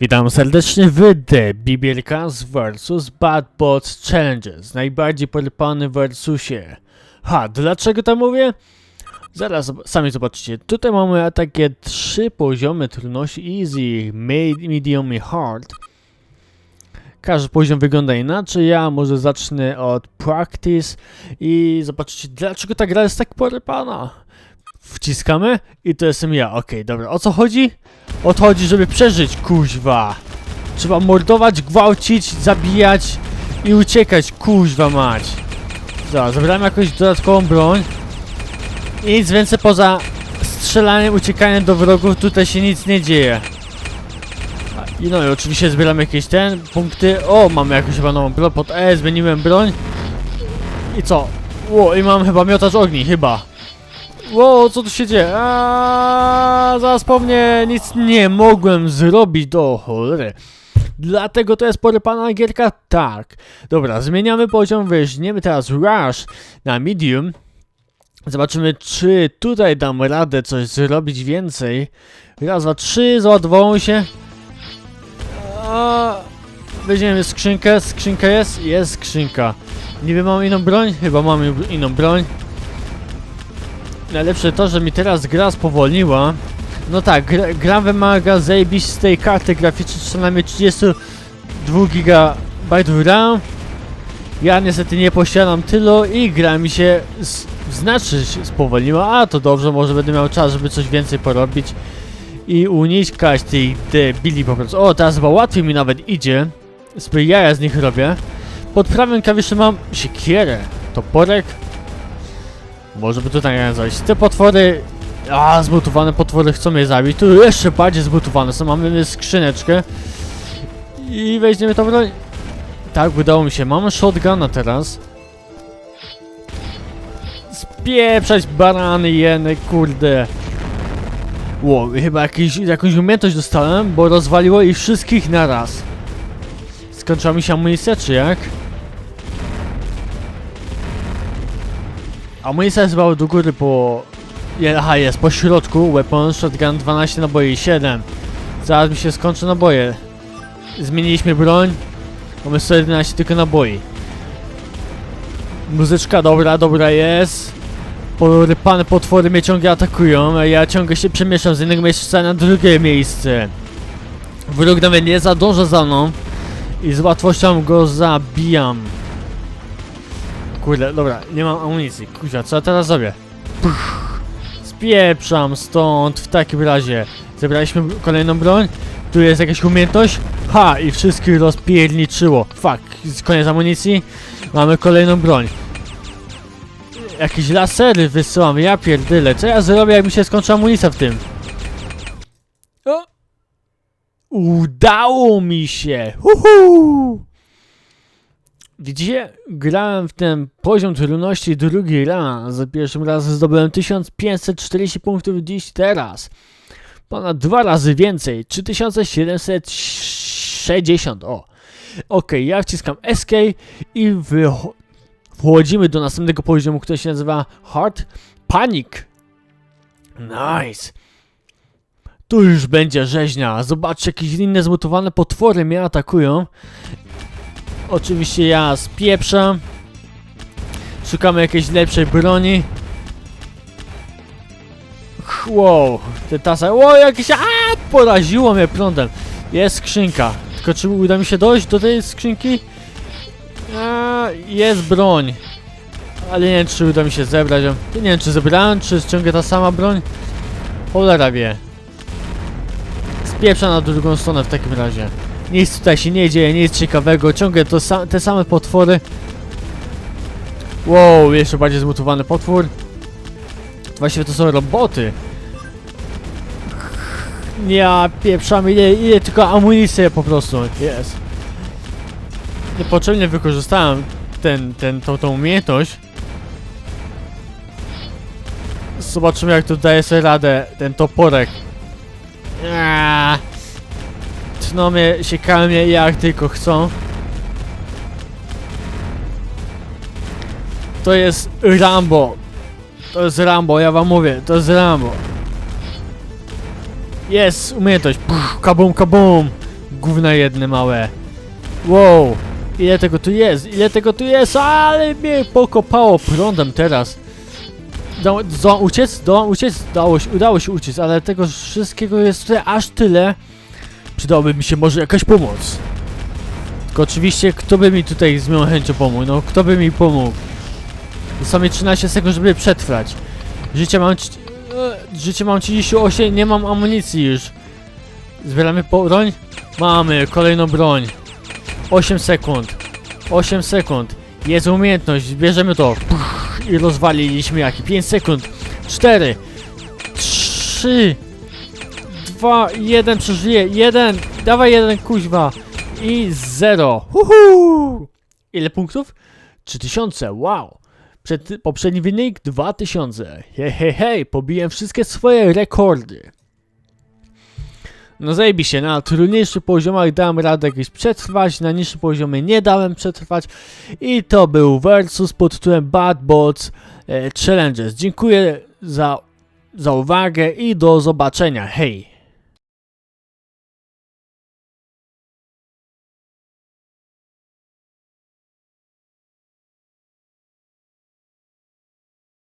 Witam serdecznie w The Bibierkas vs Bad Bots Challenges, najbardziej porypany versusie. Ha, dlaczego to mówię? Zaraz sami zobaczycie. Tutaj mamy takie trzy poziomy trudności Easy, Medium i Hard. Każdy poziom wygląda inaczej, ja może zacznę od Practice i zobaczycie dlaczego ta gra jest tak porypana. Wciskamy i to jestem ja, okej, dobra, o co chodzi? O to chodzi, żeby przeżyć, kuźwa. Trzeba mordować, gwałcić, zabijać i uciekać, kuźwa mać. Dobra, zabrałem jakąś dodatkową broń. I nic więcej poza strzelaniem, uciekaniem do wrogów, tutaj się nic nie dzieje. I no i oczywiście zbieram jakieś ten, punkty. O, mamy jakąś chyba nową broń, pod E zmieniłem broń. I co? Ło, i mam chyba miotacz ogni, chyba. Ło, co tu się dzieje? Aaaa, zaraz po mnie nic nie mogłem zrobić do cholery. Dlatego to jest porypana gierka? Tak. Dobra, zmieniamy poziom, weźmiemy teraz Rush na Medium. Zobaczymy, czy tutaj dam radę coś zrobić więcej. Raz, dwa, trzy, załadowało się. Weźmiemy skrzynkę, skrzynka jest? Jest skrzynka. Wiem, mam inną broń? Chyba mam inną broń. Najlepsze to, że mi teraz gra spowolniła. No tak, gra, gra wymaga zajebistej karty graficznej, co najmniej 32 GB RAM. Ja niestety nie posiadam tylu i gra mi się z, znacznie się spowolniła, a to dobrze, może będę miał czas, żeby coś więcej porobić i unikać tych debili po prostu. O, teraz chyba łatwiej mi nawet idzie. Sobie jaja z nich robię. Pod prawym klawiszem mam siekierę, toporek, może by tutaj coś. Te potwory. A, zmutowane potwory chcą mnie zabić. Tu jeszcze bardziej zmutowane są. Mamy skrzyneczkę. I weźmiemy tą broń. Tak, udało mi się. Mamy shotguna teraz. Spieprzać barany jeny, kurde. Ło, chyba jakiś, jakąś umiejętność dostałem, bo rozwaliło ich wszystkich na raz. Skończyła mi się amunicja, czy jak? Amunicja jest do góry po... Aha, jest, po środku. Weapon, shotgun, 12 naboi, 7. Zaraz mi się skończy naboje. Zmieniliśmy broń. Mamy 111 tylko naboi. Muzyczka dobra, dobra jest. Porypane potwory mnie ciągle atakują, a ja ciągle się przemieszczam z jednego miejsca na drugie miejsce. Wróg nawet nie zadąża za mną. I z łatwością go zabijam. Kurde, dobra, nie mam amunicji. Kurwa, co ja teraz zrobię? Puch. Spieprzam stąd w takim razie. Zebraliśmy kolejną broń. Tu jest jakaś umiejętność. Ha! I wszystkich rozpierniczyło. Fuck, koniec amunicji. Mamy kolejną broń. Jakieś lasery wysyłam, ja pierdyle. Co ja zrobię, jak mi się skończy amunicja w tym? O! Udało mi się! Uhu! Widzicie? Grałem w ten poziom trudności drugi raz. Za pierwszym razem zdobyłem 1540 punktów dziś teraz. Ponad dwa razy więcej. 3760. O. Ok, ja wciskam SK i wchodzimy do następnego poziomu, który się nazywa Hard Panic. Nice. Tu już będzie rzeźnia. Zobaczcie, jakieś inne zmutowane potwory mnie atakują. Oczywiście ja spieprzam. Szukamy jakiejś lepszej broni. Wow, te tasa. Wow, jakieś. A, poraziło mnie prądem. Jest skrzynka. Tylko czy uda mi się dojść do tej skrzynki? A, jest broń. Ale nie wiem, czy uda mi się zebrać ją. Nie wiem, czy zebrałem, czy ciągle ta sama broń. Cholera wie. Spieprza na drugą stronę w takim razie. Nic tutaj się nie dzieje, nic ciekawego, ciągle to sa te same potwory. Wow, jeszcze bardziej zmutowany potwór. Właściwie to są roboty. Ja pieprzam, ile, ile tylko amunicji po prostu, jest. Niepotrzebnie wykorzystałem ten, ten, tą, tą umiejętność. Zobaczymy jak tu daje sobie radę ten toporek. Aaaa. Tną mnie, siekają mnie jak tylko chcą. To jest Rambo. To jest Rambo, ja wam mówię, to jest Rambo. Jest, umiejętność. Puch, kabum, kabum. Gówna jedne małe. Wow. Ile tego tu jest? Ile tego tu jest? Ale mnie pokopało prądem teraz. Zdołam uciec? Zdołam uciec? Dało się, udało się uciec, ale tego wszystkiego jest tutaj aż tyle. Przydałoby mi się może jakaś pomoc. Tylko oczywiście, kto by mi tutaj z miłą chęcią pomógł? No, kto by mi pomógł? Zostało 13 sekund, żeby przetrwać. Życie mam... e, Życie mam 38, nie mam amunicji już. Zbieramy broń? Mamy, kolejną broń. 8 sekund. 8 sekund. Jest umiejętność, bierzemy to. Puch, I rozwaliliśmy jaki. 5 sekund. 4. 3. 2, 1, przeżyje. 1. Dawaj jeden, kuźwa. I 0. Uhu. Ile punktów? 3000, wow. Przed, poprzedni wynik 2000. Hej, hej, hej, pobiłem wszystkie swoje rekordy. No zajebiście, na trudniejszych poziomach dałem radę jakieś przetrwać, na niższym poziomie nie dałem przetrwać i to był versus pod tytułem Bad Bots e, Challenges. Dziękuję za, za uwagę i do zobaczenia, hej!